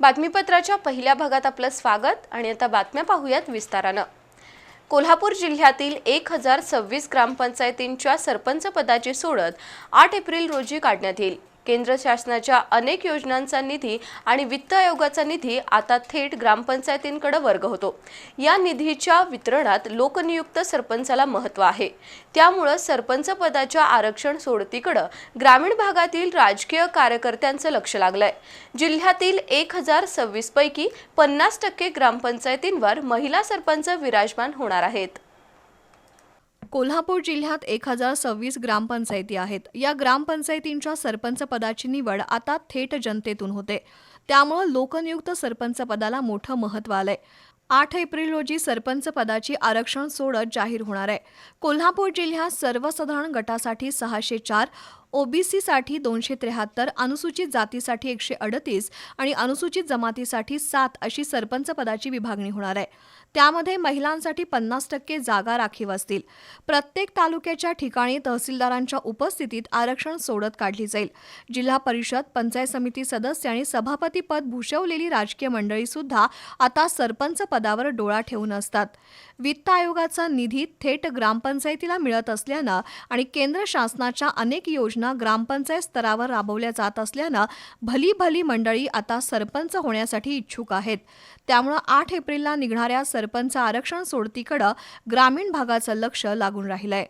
बातमीपत्राच्या पहिल्या भागात आपलं स्वागत आणि आता बातम्या पाहूयात विस्तारानं. कोल्हापूर जिल्ह्यातील एक हजार सव्वीस ग्रामपंचायतींच्या सरपंच पदाची सोडत आठ एप्रिल रोजी काढण्यात येईल. केंद्र शासनाच्या अनेक योजनांचा निधी आणि वित्त आयोगाचा निधी आता थेट ग्रामपंचायतींकडे वर्ग होतो. या निधीच्या वितरणात लोकनियुक्त सरपंचाला महत्त्व आहे. त्यामुळं सरपंच पदाच्या आरक्षण सोडतीकडं ग्रामीण भागातील राजकीय कार्यकर्त्यांचं लक्ष लागलंय. जिल्ह्यातील एक हजार सव्वीस पैकी पन्नास टक्के ग्रामपंचायतींवर महिला सरपंच विराजमान होणार आहेत. कोल्हापूर जिल्ह्यात एक हजार सव्वीस ग्रामपंचायती आहेत. या ग्रामपंचायतींच्या सरपंच पदाची निवड आता थेट जनतेतून होते. त्यामुळं लोकनियुक्त सरपंच पदाला मोठं महत्त्व आलंय. आठ एप्रिल रोजी सरपंच पदाची आरक्षण सोडत जाहीर होणार आहे. कोल्हापूर जिल्ह्यात सर्वसाधारण गटासाठी सहाशे चार ओबीसीसाठी दोनशे त्र्याहत्तर अनुसूचित जातीसाठी एकशे अडतीस आणि अनुसूचित जमातीसाठी सात अशी सरपंच पदाची विभागणी होणार आहे. त्यामध्ये महिलांसाठी पन्नास टक्के जागा राखीव असतील. प्रत्येक तालुक्याच्या ठिकाणी तहसीलदारांच्या उपस्थितीत आरक्षण सोडत काढली जाईल. जिल्हा परिषद पंचायत समिती सदस्य आणि सभापती पद भूषवलेली राजकीय मंडळी सुद्धा आता सरपंच पदावर डोळा ठेवून असतात. वित्त आयोगाचा निधी थेट ग्रामपंचायतीला मिळत असल्यानं आणि केंद्र शासनाच्या अनेक योजना ग्रामपंचायत स्तरावर राबवल्या जात असल्यानं भली भली मंडळी आता सरपंच होण्यासाठी इच्छुक आहेत. त्यामुळं आठ एप्रिलला निघणाऱ्या सरपंच आरक्षण सोडतीकडं ग्रामीण भागाचं लक्ष लागून राहिलंय.